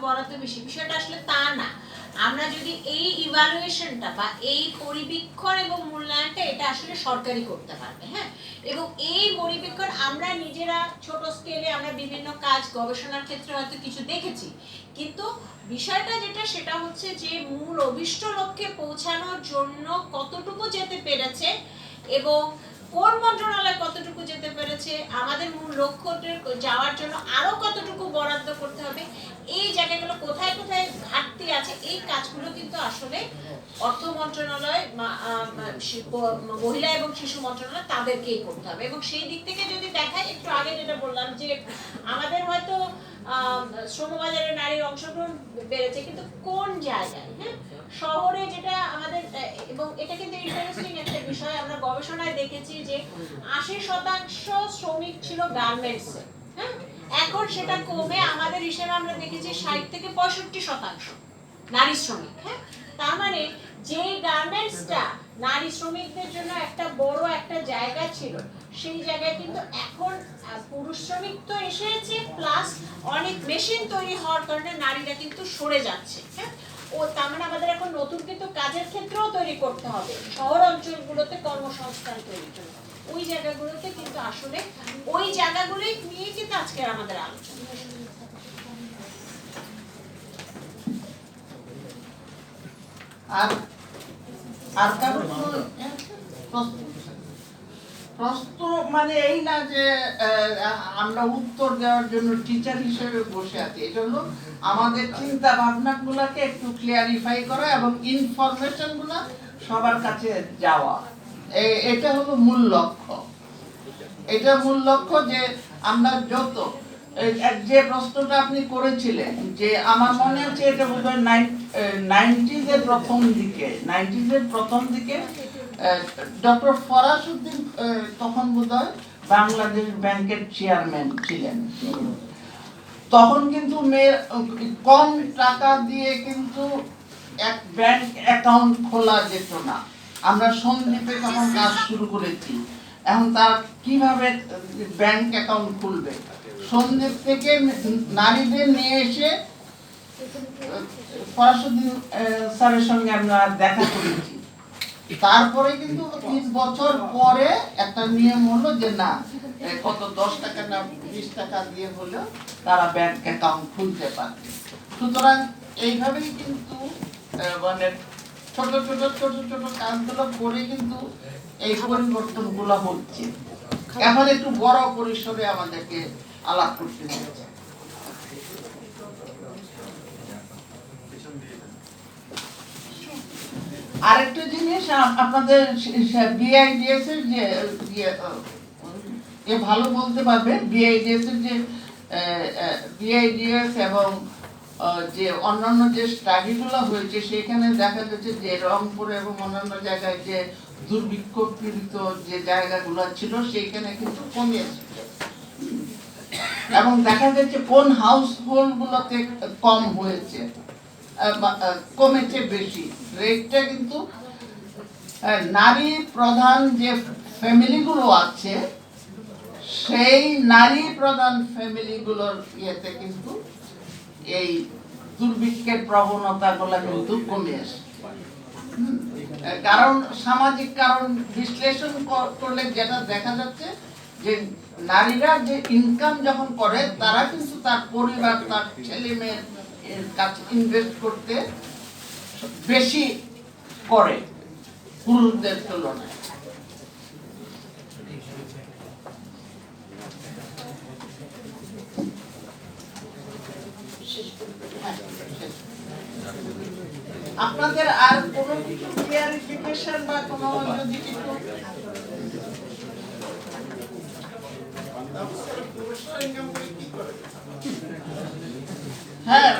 বরাদ্দ বেশি। বিষয়টা আসলে তা না। আমরা যদি এই ইভালুয়েশনটা বা এই পরিবীক্ষণ এবং মূল্যায়নটা এটা আসলে সরকারি করতে পারবে হ্যাঁ? এবং এই পরিবীক্ষণ আমরা নিজেরা ছোট স্কেলে আমরা বিভিন্ন কাজ, গবেষণার ক্ষেত্রে হয়তো কিছু দেখেছি। কিন্তু বিষয়টা যেটা, সেটা হচ্ছে যে মূল অভিষ্ট লক্ষ্যে পৌঁছানোর জন্য কতটুকু যেতে পেরেছে এবং কোন মন্ত্রণালয় কতটুকু যেতে পেরেছে, আমাদের মূল লক্ষ্যটির যাওয়ার জন্য আরও কতটুকু বরাদ্দ করতে হবে, এই জায়গাগুলো কোথায় কোথায় ঘাটতি আছে, এই কাজগুলো কিন্তু আসলে অর্থ মন্ত্রণালয় মহিলা এবং শিশু মন্ত্রণালয় তাদেরকেই করতে হবে। এবং সেই দিক থেকে যদি দেখায়, একটু আগে যেটা বললাম যে আমাদের হয়তো শ্রমবাজারে নারীর অংশগ্রহণ বেড়েছে, কিন্তু কোন জায়গায় হ্যাঁ? শহরে যেটা আমাদের এবং এটা কিন্তু ইন্টারেস্টিং একটা বিষয়, আমরা গবেষণায় দেখেছি যে আশি শতাংশ শ্রমিক ছিল গার্মেন্টসে হ্যাঁ? এখন সেটা কমে, আমাদের হিসেবে আমরা দেখেছি ষাট থেকে পঁয়ষট্টি শতাংশ। নারী শ্রমিক হ্যাঁ? তার মানে যে গার্মেন্টসটা নারী শ্রমিকদের জন্য একটা বড় একটা জায়গা ছিল, সেই জায়গায় কিন্তু এখন পুরুষ শ্রমিক তো এসেছে প্লাস অনেক মেশিন তৈরি হওয়ার কারণে নারীরা কিন্তু সরে যাচ্ছে হ্যাঁ? ও তার মানে আমাদের এখন নতুন কিন্তু কাজের ক্ষেত্রেও তৈরি করতে হবে, শহর অঞ্চলগুলোতে কর্মসংস্থান তৈরি করতে হবে। ওই জায়গাগুলোতে কিন্তু আসলে ওই জায়গাগুলোই নিয়ে কিন্তু আজকের আমাদের আলোচনা। আর আর কারও প্রশ্ন মানে এই না যে আমরা উত্তর দেওয়ার জন্য টিচার হিসেবে বসে আছি এটা হলো আমাদের চিন্তা ভাবনা গুলাকে একটু ক্লিয়ারিফাই করা এবং ইনফরমেশনগুলা সবার কাছে যাওয়া। এটা হলো মূল লক্ষ্য। এটা মূল লক্ষ্য যে আমরা যত এই যে প্রশ্নটা আপনি করেছিলেন, যে আমার মনে হচ্ছে এটা বোধ হয় নাইনটিজ এর প্রথম দিকে নাইনটিজ এর প্রথম দিকে ডক্টর ফরাসউদ্দিন তখন বোধ হয় বাংলাদেশ ব্যাংকের চেয়ারম্যান ছিলেন। তখন কিন্তু মেয়ের কম টাকা দিয়ে কিন্তু এক ব্যাংক অ্যাকাউন্ট খোলা যেত না। আমরা সন্দীপে তখন কাজ শুরু করেছি, এখন তার কীভাবে ব্যাংক অ্যাকাউন্ট খুলবে? সন্দীপ থেকে নারীদের নিয়ে এসে ফরাসুদ্দিন স্যারের সঙ্গে আমরা দেখা করেছি। তারপরে কিন্তু তিন বছর পরে একটা নিয়ম হলো যে না কত দশ টাকা না বিশ টাকা দিয়ে হলেও তারা ব্যাংক অ্যাকাউন্ট খুলতে পারে সুতরাং এইভাবেই কিন্তু মানে ছোট ছোট ছোট ছোট কাজগুলো করে কিন্তু এই পরিবর্তনগুলো হচ্ছে। এখন একটু বড় পরিসরে আমাদেরকে আলাপ করতে আরেকটা জিনিস আপনাদের বিআইডিএস এর যে ইয়ে, এ ভালো বলতে পারবে বিআইডিএস এর যে বিআইডিএস এবং যে অন্যান্য যে স্টাডিগুলো হয়েছে সেখানে দেখা যাচ্ছে যে রংপুর এবং অন্যান্য জায়গায় যে দুর্ভিক্ষ পীড়িত যে জায়গাগুলো ছিল সেইখানে কিন্তু কমিয়েছে। এবং দেখা যাচ্ছে কোন হাউস হোল্ড গুলোতে কম হয়েছে কমেছে বেশি। রেটটা কিন্তু নারী প্রধান যে ফ্যামিলিগুলো আছে, সেই নারী প্রধান ফ্যামিলিগুলোর ইয়েতে কিন্তু এই দুর্ভিক্ষের প্রবণতাগুলো কিন্তু কমে আসে। কারণ সামাজিক কারণ বিশ্লেষণ কর- করলে যেটা দেখা যাচ্ছে যে নারীরা যে ইনকাম যখন করে, তারা কিন্তু তার পরিবার, তার ছেলে মেয়ের কাছে ইনভেস্ট করতে বেশি করে পুরুষদের তুলনায়। আপনাদের আর কোনো কিছু ক্লিয়ারিফিকেশন বা কোনো যদি কিছু হ্যাঁ